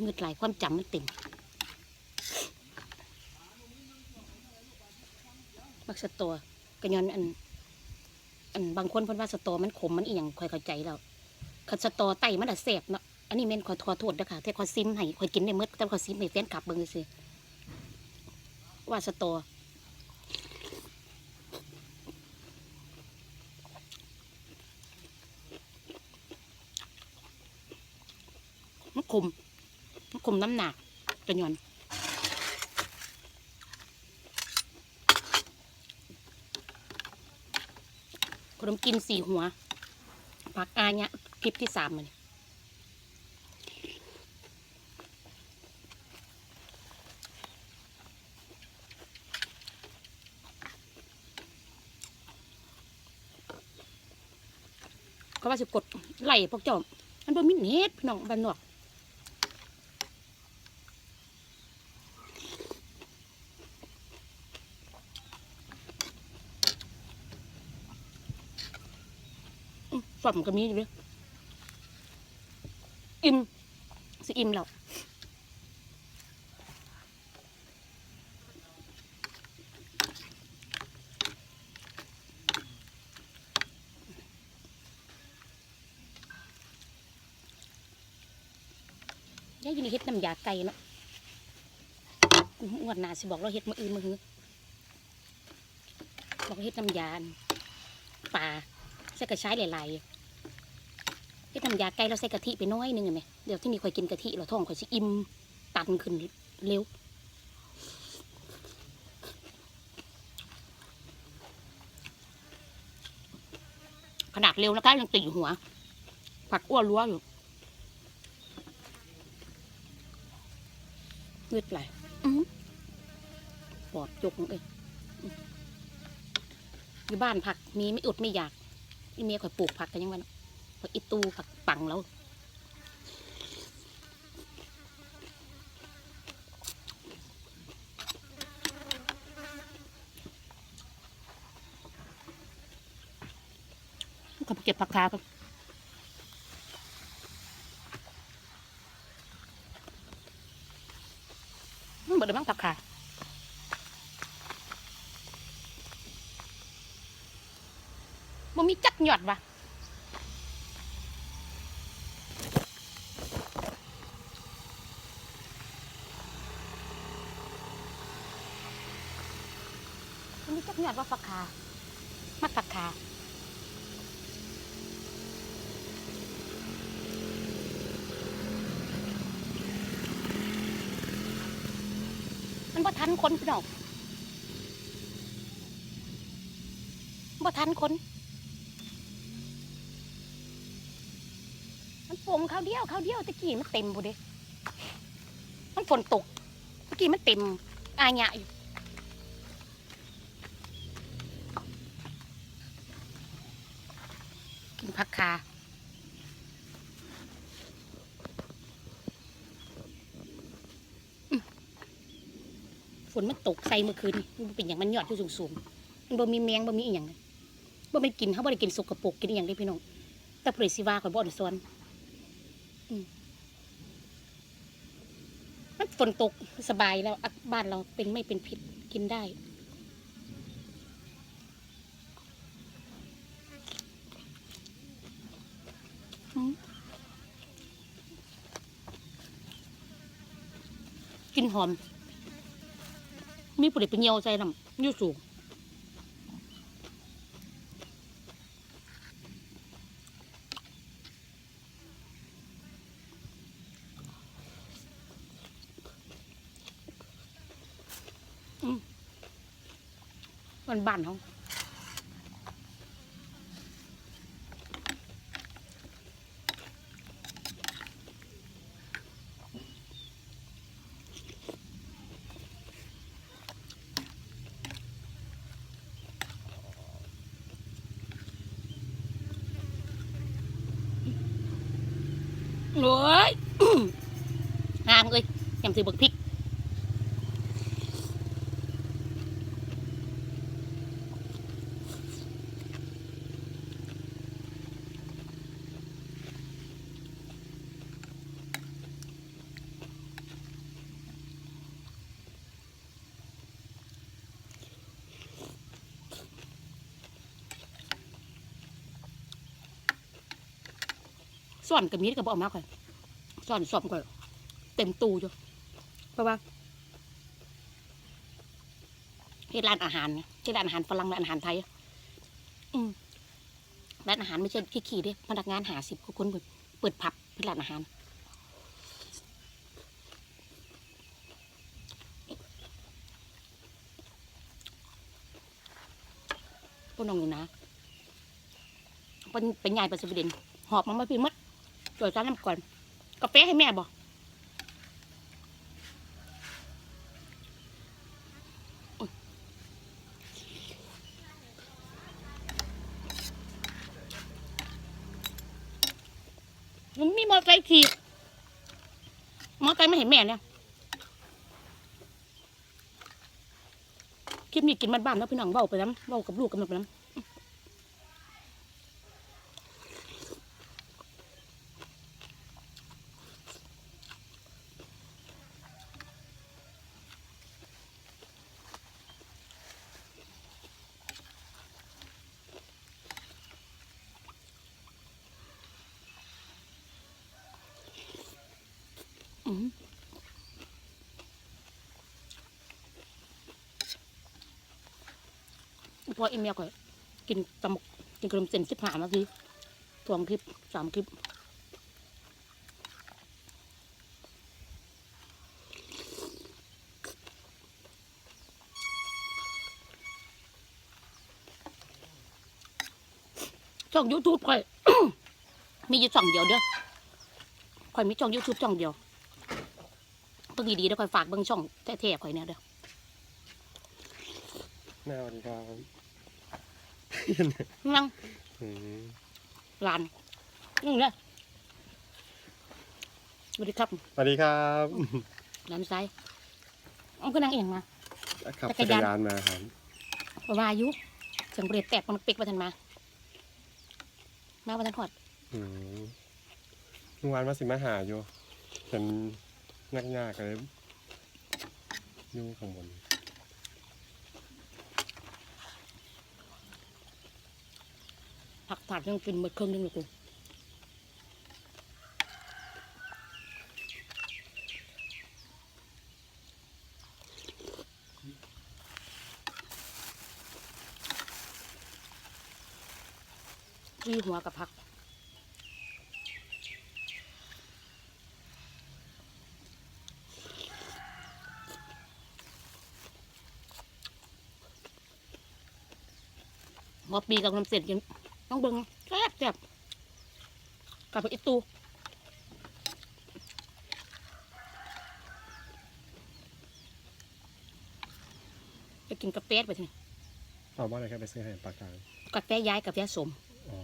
เงืดไหลายความจำมันเต็มมักสตอก็ย้อนอัน อันบางคนพิ่นว่าสตอมันขมมันอีหยังคอยเข้าใจแล้วคันสตอไตมันอะแสบเนาะอันนี้แม่นขอขอโทษเด้อค่ะแต่ขอซิมให้ขอกินได้หมดแต่ขอซิมให้แฟนคลับเบิ่งซื่อๆว่าสตอมันคม คมน้ำหนักจนยอนขนมกินสี่หัวผักอาเนี่ยคลิปที่สามมันก็ว่าสิกดไหลพวกเจ้ามันบ่มีเน็ตพี่น้องบ้านนอก อืมฝัมก็มีอยู่เลยอิ่มสิอิ่มแล้วยายอยินดีเฮ็ดน้ำยาไก่เนาะงวดหน้าสิบอกเราเฮ็ดมืออื่นมือหือบอกเฮ็ดน้ำยาปลาใส่กระชายหลายๆ ที่ทำยาไก่เราใส่กะทิไปน้อยหนึงเห็นไหมเดี๋ยวที่นี่คอยกินกะทิเราท้องคอยสิอิ่มตันขึ้นเร็วขนาดเร็วนะคะยังติดอยู่หัว ผักอ้วนรั้วอยู่เลือดไหลอื้อหือปอดจกเลยอื้ออยู่บ้านผักมีไม่อดไม่อยากอีเมียคอยปลูกผักกันยังไง ผักอีตูผักปังแล้วก็ไปเก็บผักคากันมันบ่ได้บ้งผักคาบ่มีจักหยอดว่ะ อันนี้จักหยอดว่าฝักขามักฝักขามันบ่ทันคนพี่น้องบ่ทันคน มันฝงเขาวเดียวเขาวเดียวตะกี้มันเต็มบุเด้มันฝนตกตะกี้มันเต็มอาญะอยู่ คาอืมฝนมันตกใส่เมื่อคืนมันเป็นอย่างมันยอดอยู่สูงๆมันบ่มีแมงบ่มีอีหยังเลยบ่ไม่กินเขาบ่ได้กินสกปรกกินอหย่างเด้พี่น้องแต่เปรสิวาข่อยบ่อนซ้อนมันฝนตกสบายแล้วบ้านเราเป็นไม่เป็นพิษกินได้ินหอม มีผลิตเป็นเยียวใจน้ำอยู่สูงมมันบ้านเขา โอ้ยงามเลยยำซื้อบักพริก ซ่อนกับมีดก็บเอกมาข่อยซ่อนซ่อมข่อยเต็มตู้อยู่เพราะว่าที่ร้านอาหารเนี่ยที่ร้านอาหารฝรั่งและอาหารไทยอืมร้านอาหารไม่ใช่ขี้ขี่เด้พนักงานหาสิบคนเปิดผับเป็นร้านอาหารพวกน้องอยู่นะเป็นเป็นใหญ่เป็นสวีเดนหอบมันมาพี่มัด จอยจ้าน้ำก่อนกาแฟให้แม่บอกมันมีมอไซค์ขี่มอไซค์ไม่เห็นแม่เนี่ยคลิปนี้กินบ้านๆแล้วพี่น้องเบ้าไปแล้วเบ้ากับลูกกันไปแล้ พออีเมลก็กินตำกินขนมเส้นสิบห้านาทีสองคลิปสามคลิปช่องยูทูบค่อย มีอยู่ช่องเดียวเด้อค่อยมีช่องยูทูบช่องเดียวเบิ่งดีๆแล้วค่อยฝากเบิ่งช่องแท้ๆข่อยเนี่ยเด้อแม่สวัสดีครับ นั่งอืมร้านนี่เลยสวัสดีครับสวัสดีครับร้านซ้ายเอาก็นั่งเองมาขับจัจักกรรยานยานมาครับเพราะว่าอายุเสียงเบรดแตกมันปิกมาทันมา มาวันทันพอดอืมเมื่อวานมาสิมาหาอยู่เป็นนักยากเลยอยู่ข้างบน ผักถาดยังกินหมดครึ่องนึงเลยกูที่หัวกับผักหัวปีกับน้ำเสร็จยัง ต้องเบิ่งแซ่บแซ่บกับอีตูไปกินกาแฟไปทีเอาว่าอะไรครับไปซื้อให้ปากกลางกาแฟย้ายกาแฟสมอ๋อ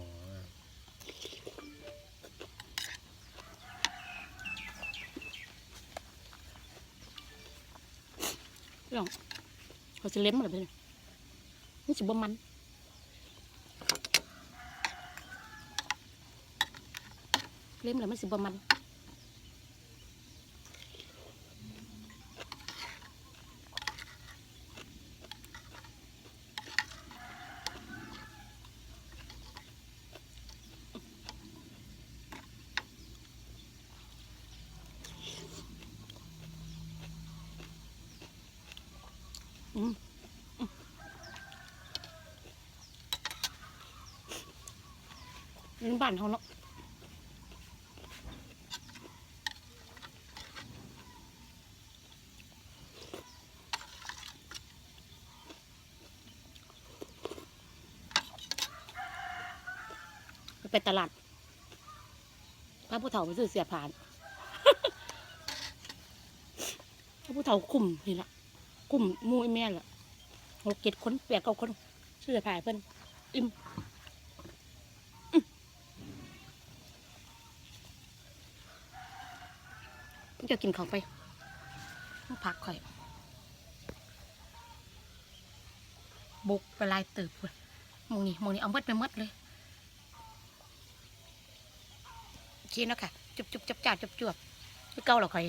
ลองเขาจะเล็มอะไรไปเลยนี่สิบ่มัน เล็มแล้วมันสิบมันนี่บ้านเขาเนาะ ไปตลาดพระผู้เฒ่าไปซื้อเสียผ่านพระผู้เฒ่าคุ้มนี่ละคุ้มมูไอ้แม่ละหกเจ็ดคนแปดเก้าคนซื้อเสียผ่านเพิ่นอิ่มจะกินเขาไปต้องพักข่อย บุกไปลายตืบเลยมองนี่มองนี่เอาเมดไปหมดเลย ชีเนาะค่ะ จุบจุบจับจ่าจุบจวบคือเก่าเหรอคร